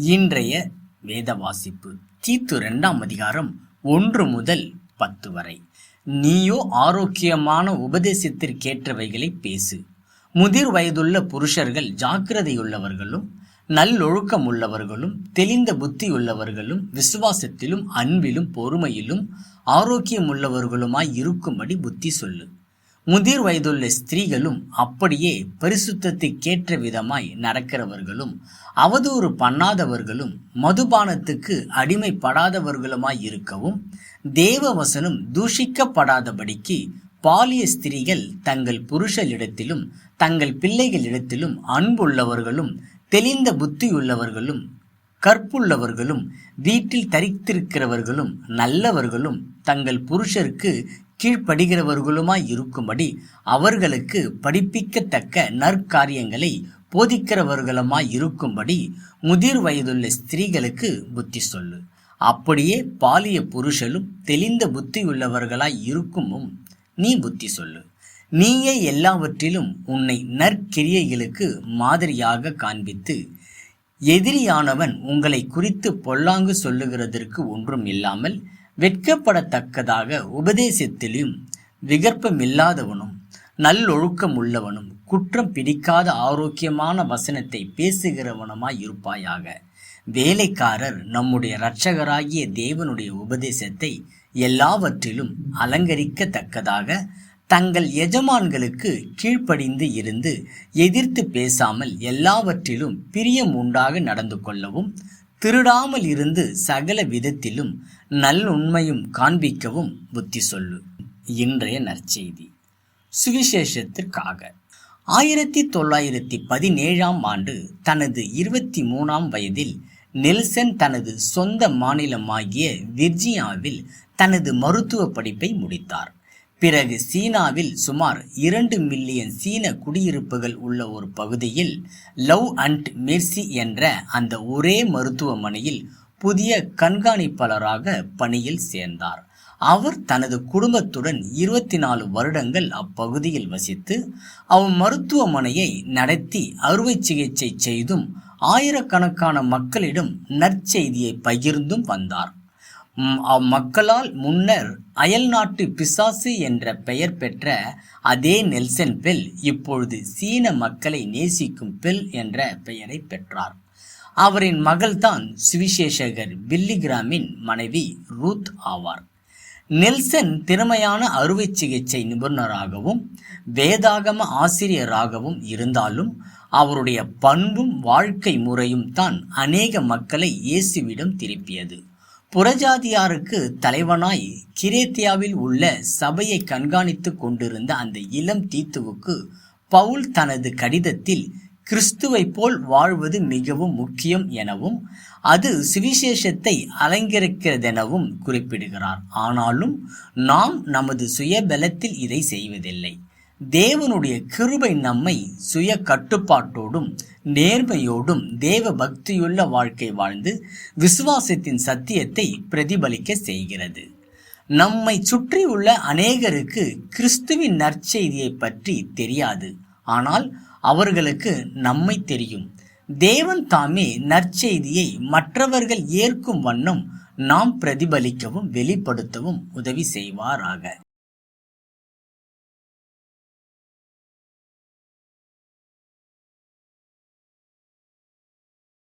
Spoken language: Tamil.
இன்றைய வேத வாசிப்பு தீத்து இரண்டாம் அதிகாரம் ஒன்று முதல் பத்து வரை. நீயோ ஆரோக்கியமான உபதேசத்திற்கேற்றவைகளை பேசு. முதிர் வயதுள்ள புருஷர்கள் ஜாக்கிரதையுள்ளவர்களும் நல்லொழுக்கம் உள்ளவர்களும் தெளிந்த புத்தியுள்ளவர்களும் விசுவாசத்திலும் அன்பிலும் பொறுமையிலும் ஆரோக்கியம் உள்ளவர்களுமாய் இருக்கும்படி புத்தி சொல்லு. முதிர் வயதுள்ள ஸ்திரீகளும் அப்படியே பரிசுத்தத்துக்கேற்ற விதமாய் நடக்கிறவர்களும் அவதூறு பண்ணாதவர்களும் மதுபானத்துக்கு அடிமைப்படாதவர்களுமாய் இருக்கவும் தேவ வசனம் தூஷிக்கப்படாதபடிக்கு பாலிய ஸ்திரீகள் தங்கள் புருஷரிடத்திலும் தங்கள் பிள்ளைகளிடத்திலும் அன்புள்ளவர்களும் தெளிந்த புத்தியுள்ளவர்களும் கற்புள்ளவர்களும் வீட்டில் தரித்திருக்கிறவர்களும் நல்லவர்களும் தங்கள் புருஷருக்கு கீழ்ப்படுகிறவர்களுமாய் இருக்கும்படி அவர்களுக்கு படிப்பிக்கத்தக்க நற்காரியங்களை போதிக்கிறவர்களுமாய் இருக்கும்படி முதிர் வயதுள்ள ஸ்திரீகளுக்கு புத்தி சொல்லு. அப்படியே பாலிய புருஷலும் தெளிந்த புத்தியுள்ளவர்களாய் இருக்குமும் நீ புத்தி சொல்லு. நீயே எல்லாவற்றிலும் உன்னை நற்கிரியைகளுக்கு மாதிரியாக காண்பித்து எதிரியானவன் உங்களை குறித்து பொல்லாங்கு சொல்லுகிறதற்கு ஒன்றும் இல்லாமல் வெட்கப்படத்தக்கதாக உபதேசத்திலும் விகற்பமில்லாதவனும் நல்லொழுக்கம் உள்ளவனும் குற்றம் பிடிக்காத ஆரோக்கியமான வசனத்தை பேசுகிறவனுமாய் இருப்பாயாக வேலைக்காரர் நம்முடைய இரட்சகராகிய தேவனுடைய உபதேசத்தை எல்லாவற்றிலும் அலங்கரிக்கத்தக்கதாக தங்கள் எஜமான்களுக்கு கீழ்ப்படிந்து இருந்து எதிர்த்து பேசாமல் எல்லாவற்றிலும் பிரியம் உண்டாக நடந்து கொள்ளவும் திருடாமல் இருந்து சகல விதத்திலும் நல்லுண்மையும் காண்பிக்கவும் புத்தி சொல்லு. இன்றைய நற்செய்தி. சுவிசேஷத்திற்காக. ஆயிரத்தி தொள்ளாயிரத்தி பதினேழாம் ஆண்டு தனது இருபத்தி மூணாம் வயதில் நெல்சன் தனது சொந்த மாநிலமாகிய விர்ஜினியாவில் தனது மருத்துவ படிப்பை முடித்தார். பிறகு சீனாவில் சுமார் இரண்டு மில்லியன் சீன குடியிருப்புகள் உள்ள ஒரு பகுதியில் லவ் அண்ட் மெர்சி என்ற அந்த ஒரே மருத்துவமனையில் புதிய கண்காணிப்பாளராக பணியில் சேர்ந்தார். அவர் தனது குடும்பத்துடன் இருபத்தி நாலு வருடங்கள் அப்பகுதியில் வசித்து அவ் மருத்துவமனையை நடத்தி அறுவை சிகிச்சை செய்தும் ஆயிரக்கணக்கான மக்களிடம் நற்செய்தியை பகிர்ந்தும் வந்தார். அம்மக்களால் முன்னர் அயல்நாட்டு பிசாசு என்ற பெயர் பெற்ற அதே நெல்சன் பெல் இப்பொழுது சீன மக்களை நேசிக்கும் பெல் என்ற பெயரை பெற்றார். அவரின் மகள்தான் சுவிசேஷகர் பில்லிகிராமின் மனைவி ரூத் ஆவார். நெல்சன் திறமையான அறுவை சிகிச்சை நிபுணராகவும் வேதாகம ஆசிரியராகவும் இருந்தாலும் அவருடைய பண்பும் வாழ்க்கை முறையும் தான் அநேக மக்களை இயேசுவிடம் திருப்பியது. புறஜாதியாருக்கு தலைவனாய் கிரேத்தியாவில் உள்ள சபையை கண்காணித்து கொண்டிருந்த அந்த இளம் தீத்துவுக்கு பவுல் தனது கடிதத்தில் கிறிஸ்துவை போல் வாழ்வது மிகவும் முக்கியம் எனவும் அது சுவிசேஷத்தை அலங்கரிக்கிறதெனவும் குறிப்பிடுகிறார். ஆனாலும் நாம் நமது சுயபலத்தில் இதை செய்வதில்லை. தேவனுடைய கிருபை நம்மை சுய கட்டுப்பாட்டோடும் நேர்மையோடும் தேவ பக்தியுள்ள வாழ்க்கை வாழ்ந்து விசுவாசத்தின் சத்தியத்தை பிரதிபலிக்க செய்கிறது. நம்மை சுற்றியுள்ள அநேகருக்கு கிறிஸ்துவின் நற்செய்தியை பற்றி தெரியாது. ஆனால் அவர்களுக்கு நம்மை தெரியும். தேவன் தாமே நற்செய்தியை மற்றவர்கள் ஏற்கும் வண்ணம் நாம் பிரதிபலிக்கவும் வெளிப்படுத்தவும் உதவி செய்வாராக.